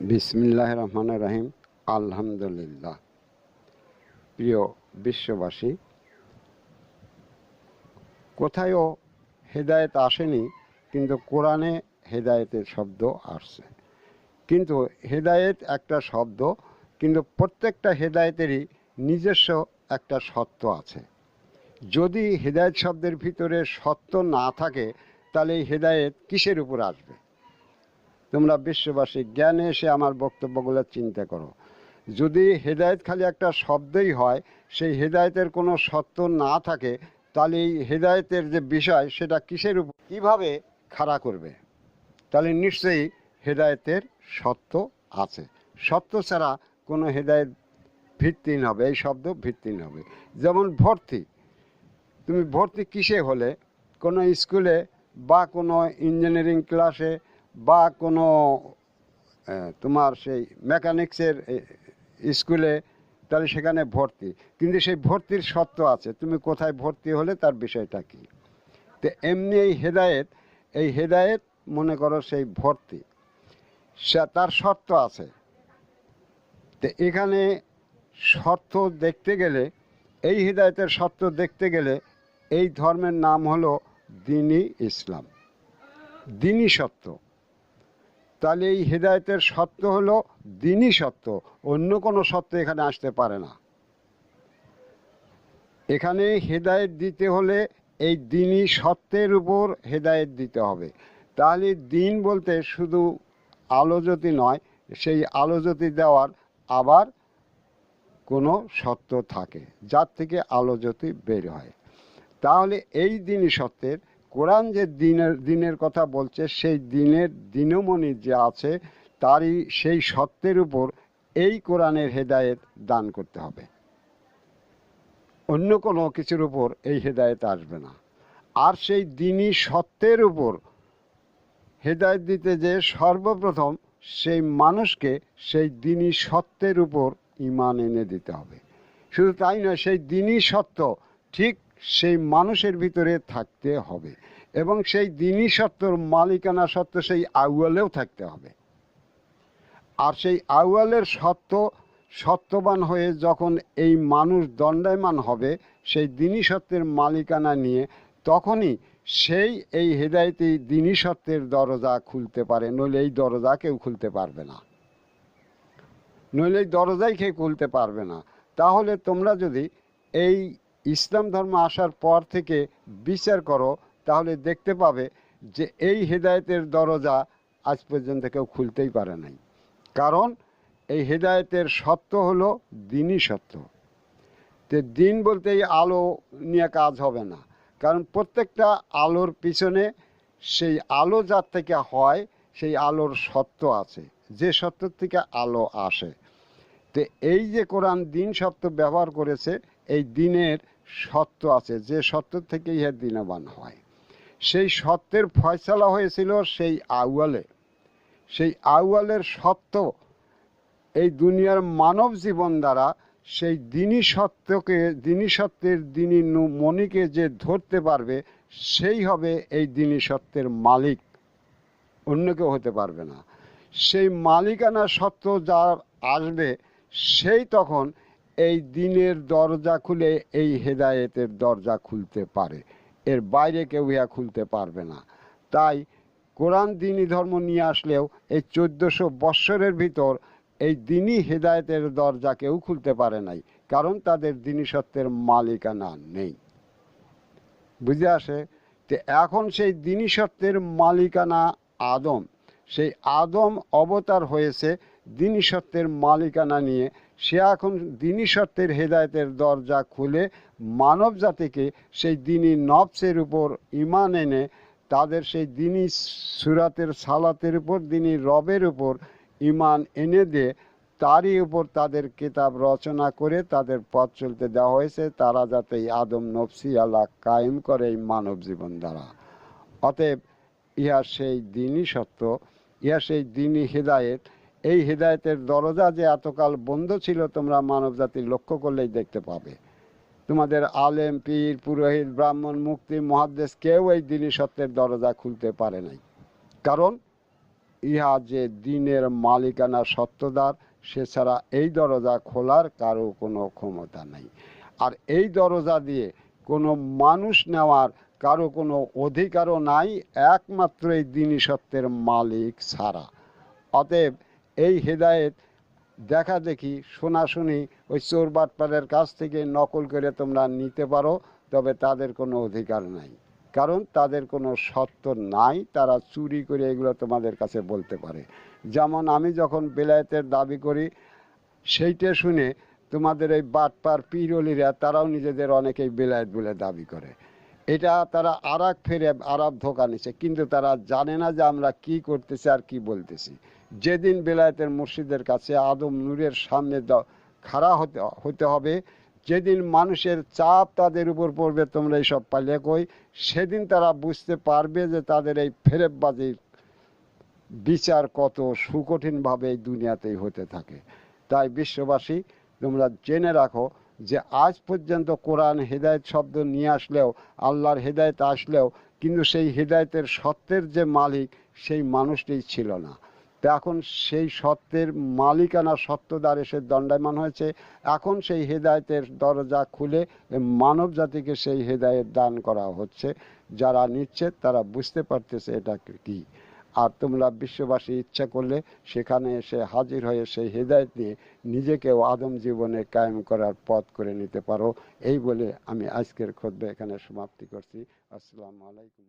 বিসমিল্লাহ রহমান রাহিম আলহামদুলিল্লাহ। প্রিয় বিশ্ববাসী, কোথায়ও হেদায়েত আসেনি, কিন্তু কোরআনে হেদায়েতের শব্দ আসছে। কিন্তু হেদায়েত একটা শব্দ, কিন্তু প্রত্যেকটা হেদায়েতেরই নিজস্ব একটা সত্য আছে। যদি হেদায়েত শব্দের ভিতরে সত্য না থাকে, তাহলে এই হেদায়েত কিসের উপর আসবে? তোমরা বিশ্ববাসী জ্ঞানে এসে আমার বক্তব্যগুলো চিন্তা করো। যদি হেদায়েত খালি একটা শব্দই হয়, সেই হেদায়েতের কোনো সত্য না থাকে, তাহলে এই হেদায়েতের যে বিষয়, সেটা কিসের উপর, কীভাবে খাড়া করবে? তাহলে নিশ্চয়ই হেদায়তের সত্য আছে। সত্য ছাড়া কোনো হেদায়েত ভিত্তিহীন হবে, এই শব্দ ভিত্তিহীন হবে। যেমন ভর্তি। তুমি ভর্তি কিসে হলে? কোনো স্কুলে বা কোনো ইঞ্জিনিয়ারিং ক্লাসে বা কোনো তোমার সেই মেকানিক্সের স্কুলে, তাহলে সেখানে ভর্তি। কিন্তু সেই ভর্তির সত্য আছে, তুমি কোথায় ভর্তি হলে তার বিষয়টা কি? তো এমনি এই হেদায়েত এই হেদায়েত মনে করো সেই ভর্তি। তার শর্ত আছে। তো এখানে শর্ত দেখতে গেলে, এই হৃদায়তের শর্ত দেখতে গেলে, এই ধর্মের নাম হলো দিনী ইসলাম। দিনী সত্য। তাহলে এই হৃদায়তের সত্য হলো দিনই সত্য, অন্য কোনো সত্য এখানে আসতে পারে না। এখানে হেদায়েত দিতে হলে এই দিনই সত্যের উপর হেদায়েত দিতে হবে। তাহলে দিন বলতে শুধু আলোজ্যোতি নয়, সেই আলোজ্যোতি দেওয়ার আবার কোনো সত্য থাকে, যার থেকে আলোজ্যোতি বের হয়। তাহলে এই দিনই সত্যের কোরআন যে দিনের দিনের কথা বলছে, সেই দিনের দিনমণি যে আছে, তারই সেই সত্যের উপর এই কোরআনের হেদায়েত দান করতে হবে। অন্য কোনো কিছুর উপর এই হেদায়েত আসবে না। আর সেই দিনই সত্যের উপর হেদায়েত দিতে যে সর্বপ্রথম সেই মানুষকে সেই দিনই সত্যের উপর ইমান এনে দিতে হবে। শুধু তাই নয়, সেই দিনই সত্য, ঠিক সেই মানুষের ভিতরে থাকতে হবে এবং সেই দিনই সত্যর মালিকানা সত্য সেই আউয়ালেও থাকতে হবে। আর সেই আউয়ালের সত্য সত্যবান হয়ে যখন এই মানুষ দণ্ডায়মান হবে, সেই দিনী সত্যের মালিকানা নিয়ে তখনই সেই এই হেদায়তি দিনী সত্যের দরজা খুলতে পারে। নইলে এই দরজা কেউ খুলতে পারবে না। নইলে এই দরজাই কেউ খুলতে পারবে না। তাহলে তোমরা যদি এই ইসলাম ধর্ম আসার পর থেকে বিচার করো, তাহলে দেখতে পাবে যে এই হেদায়েতের দরজা আজ পর্যন্ত কেউ খুলতেই পারে নাই। কারণ এই হেদায়েতের সত্য হলো দিনই সত্য। তো দিন বলতে এই আলো নিয়ে কাজ হবে না। কারণ প্রত্যেকটা আলোর পিছনে সেই আলো যার থেকে হয়, সেই আলোর সত্য আছে। যে সত্য থেকে আলো আসে। তো এই যে কোরআন দিন সত্য ব্যবহার করেছে এই দিনের সত্য আছে, যে সত্য থেকে ইহা দিনবান হয়। সেই সত্যের ফয়সালা হয়েছিল সেই আউয়ালে। সেই আউয়ালের সত্য এই দুনিয়ার মানব জীবন দ্বারা সেই দিনী সত্যকে, দিনী সত্যের দিনী মণিকে যে ধরতে পারবে, সেই হবে এই দিনী সত্যের মালিক। অন্য কেউ হতে পারবে না। সেই মালিকানা সত্য যার আসবে, সেই তখন এই দিনের দরজা খুলে এই হেদায়েতের দরজা খুলতে পারে। এর বাইরে কেউ ইহা খুলতে পারবে না। তাই কোরআন দিনই ধর্ম নিয়ে আসলেও এই চোদ্দোশো বৎসরের ভিতর এই দিনই হেদায়েতের দরজা কেউ খুলতে পারে নাই, কারণ তাদের দিনী সত্যের মালিকানা নেই। বুঝে আসে? যে এখন সেই দিনী সত্যের মালিকানা আদম, সেই আদম অবতার হয়েছে দিনী সত্যের মালিকানা নিয়ে সে এখন দিনী সত্যের হেদায়েতের দরজা খুলে মানব জাতিকে সেই দিনী নবসের উপর ইমান এনে তাদের সেই দিনী সুরাতের, সালাতের উপর, দিনী রবের উপর ইমান এনে দিয়ে তারই উপর তাদের কিতাব রচনা করে তাদের পথ চলতে দেওয়া হয়েছে। তারা যাতে এই আদম নফসি আল্লাহ কায়েম করে এই মানব জীবন দ্বারা। অতএব ইহা সেই দিনই সত্য, ইহা সেই দিনই হেদায়েত এই হেদায়েতের দরজা যে এতকাল বন্ধ ছিল, তোমরা মানব জাতির লক্ষ্য করলেই দেখতে পাবে। তোমাদের আলেম, পীর, পুরোহিত, ব্রাহ্মণ, মুক্তি, মহাদ্দেশ কেউ এই দিনই সত্যের দরজা খুলতে পারে নাই। কারণ ইহা যে দিনের মালিকানা সত্যদার, সে ছাড়া এই দরজা খোলার কারও কোনো ক্ষমতা নাই। আর এই দরজা দিয়ে কোনো মানুষ নেওয়ার কারও কোনো অধিকারও নাই, একমাত্র এই দিনই সত্যের মালিক ছাড়া। অতএব এই হেদায়েত দেখা দেখি শোনাশুনি ওই চোর বাটপারের কাছ থেকে নকল করে তোমরা নিতে পারো, তবে তাদের কোনো অধিকার নাই। কারণ তাদের কোনো সত্য নাই, তারা চুরি করে এগুলো তোমাদের কাছে বলতে পারে। যেমন আমি যখন বেলায়েতের দাবি করি, সেইটা শুনে তোমাদের এই বাটপার পিরলিরা, তারাও নিজেদের অনেকেই বেলায়েত বলে দাবি করে। এটা তারা আর এক ফেরে আরব ধোকা নিছে। কিন্তু তারা জানে না যে আমরা কি করতেছি আর কি বলতেছি। যেদিন বেলায়েতের মুর্শিদের কাছে আদম নূরের সামনে খাড়া হতে হতে হবে, যেদিন মানুষের চাপ তাদের উপর পড়বে, তোমরা এইসব পালে কই? সেদিন তারা বুঝতে পারবে যে তাদের এই ফেরেববাজির বিচার কত সুকঠিনভাবে এই দুনিয়াতেই হতে থাকে। তাই বিশ্ববাসী, তোমরা জেনে রাখো যে আজ পর্যন্ত কোরআন হেদায়েত শব্দ নিয়ে আসলেও, আল্লাহর হেদায়েত আসলেও, কিন্তু সেই হেদায়েতের সত্যের যে মালিক, সেই মানুষটি ছিল না। তো এখন সেই সত্যের মালিকানা সত্যদার এসে দণ্ডায়মান হয়েছে। এখন সেই হেদায়েতের দরজা খুলে মানব জাতিকে সেই হেদায়েত দান করা হচ্ছে। যারা নিচ্ছে, তারা বুঝতে পারতেছে এটা কি। আর তোমরা বিশ্ববাসী ইচ্ছা করলে সেখানে এসে হাজির হয়ে সেই হৃদায়ত নিয়ে নিজেকেও আদম জীবনে কায়েম করার পথ করে নিতে পারো। এই বলে আমি আজকের খোদ্ এখানে সমাপ্তি করছি। আসসালামু আলাইকুম